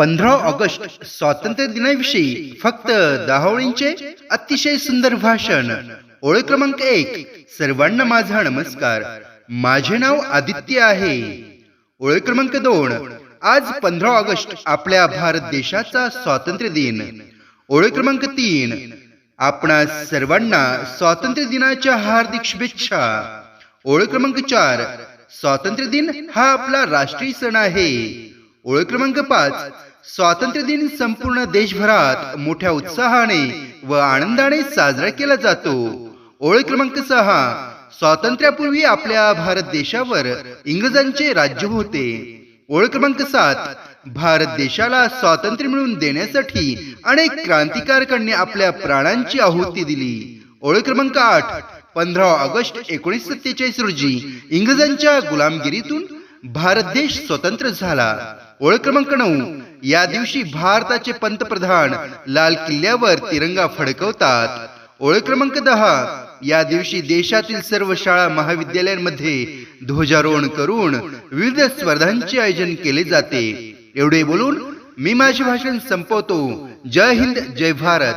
पंधरा ऑगस्ट स्वातंत्र्य दिनाविषयी फक्त दहा अतिशय सुंदर भाषण. ओळख क्रमांक एक सर्वांना माझा नमस्कार. माझे नाव आदित्य आहे. ओळख क्रमांक दोन आज पंधरा ऑगस्ट आपल्या भारत देशाचा स्वातंत्र्य दिन. ओळख क्रमांक तीन आपणा सर्वांना स्वातंत्र्य दिनाच्या हार्दिक शुभेच्छा. ओळख क्रमांक चार स्वातंत्र्य दिन हा आपला राष्ट्रीय सण आहे. ओळख क्रमांक पाच स्वातंत्र्य दिन संपूर्ण देशभरात मोठ्या उत्साहाने व आनंदाने साजरा केला जातो. ओळख क्रमांक सहा स्वातंत्र्यापूर्वी आपल्या भारत देशावर इंग्रजांचे राज्य होते. ओळख क्रमांक सात भारत देशाला स्वातंत्र्य मिळवून देण्यासाठी अनेक क्रांतिकारकांनी आपल्या प्राणांची आहुती दिली. ओळख क्रमांक आठ पंधरा ऑगस्ट एकोणीस सत्तेचाळीस रोजी इंग्रजांच्या गुलामगिरीतून भारत देश स्वतंत्र झाला. ओळख क्रमांक नऊ. या दिवशी भारताचे पंतप्रधान लाल किल्ल्यावर तिरंगा फडकवतात. ओळख क्रमांक दहा. या दिवशी देशातील सर्व शाळा महाविद्यालयांमध्ये ध्वजारोहण करून विविध स्पर्धांचे आयोजन केले जाते. एवढे बोलून मी माझे भाषण संपवतो. जय हिंद जय भारत.